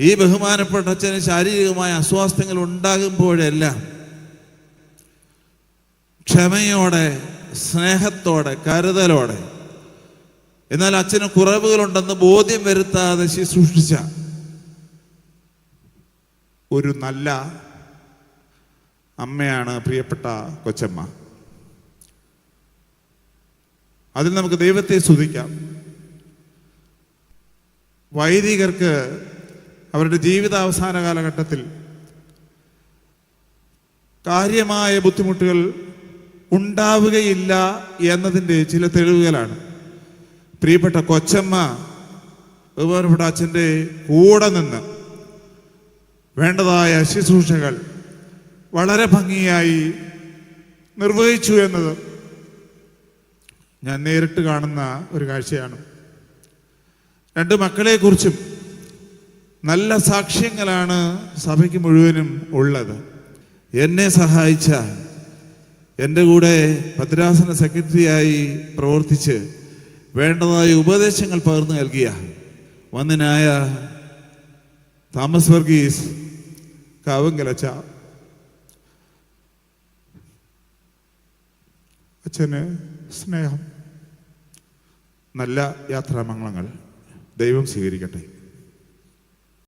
ഈ ബഹുമാനപ്പെട്ട അച്ഛന് ശാരീരികമായ അസ്വാസ്ഥ്യങ്ങൾ ഉണ്ടാകുമ്പോഴെല്ലാം ക്ഷമയോടെ സ്നേഹത്തോടെ കരുതലോടെ എന്നാൽ അച്ഛന് കുറവുകളുണ്ടെന്ന് ബോധ്യം വരുത്താതെ ശുശ്രൂഷിച്ച ഒരു നല്ല അമ്മയാണ് പ്രിയപ്പെട്ട കൊച്ചമ്മ. അതിൽ നമുക്ക് ദൈവത്തെ സ്തുതിക്കാം. വൈദികർക്ക് അവരുടെ ജീവിത അവസാന കാലഘട്ടത്തിൽ കാര്യമായ ബുദ്ധിമുട്ടുകൾ ഉണ്ടാവുകയില്ല എന്നതിന്റെ ചില തെളിവുകളാണ്. പ്രിയപ്പെട്ട കൊച്ചമ്മ ബഹുമാനപ്പെട്ട അച്ഛന്റെ കൂടെ നിന്ന് വേണ്ടതായ ശുശ്രൂഷകൾ വളരെ ഭംഗിയായി നിർവഹിച്ചു എന്നത് ഞാൻ നേരിട്ട് കാണുന്ന ഒരു കാഴ്ചയാണ്. രണ്ട് മക്കളെക്കുറിച്ചും നല്ല സാക്ഷ്യങ്ങളാണ് സഭയ്ക്ക് മുഴുവനും ഉള്ളത്. എന്നെ സഹായിച്ച എന്റെ കൂടെ ഭദ്രാസന സെക്രട്ടറിയായി പ്രവർത്തിച്ച് വേണ്ടതായ ഉപദേശങ്ങൾ പകർന്നു നൽകിയ വന്നനായ താമസ് വർഗീസ് കാവങ്കലച്ച അച്ഛന് സ്നേഹം. നല്ല യാത്രാമംഗളങ്ങൾ. ദൈവം സ്വീകരിക്കട്ടെ.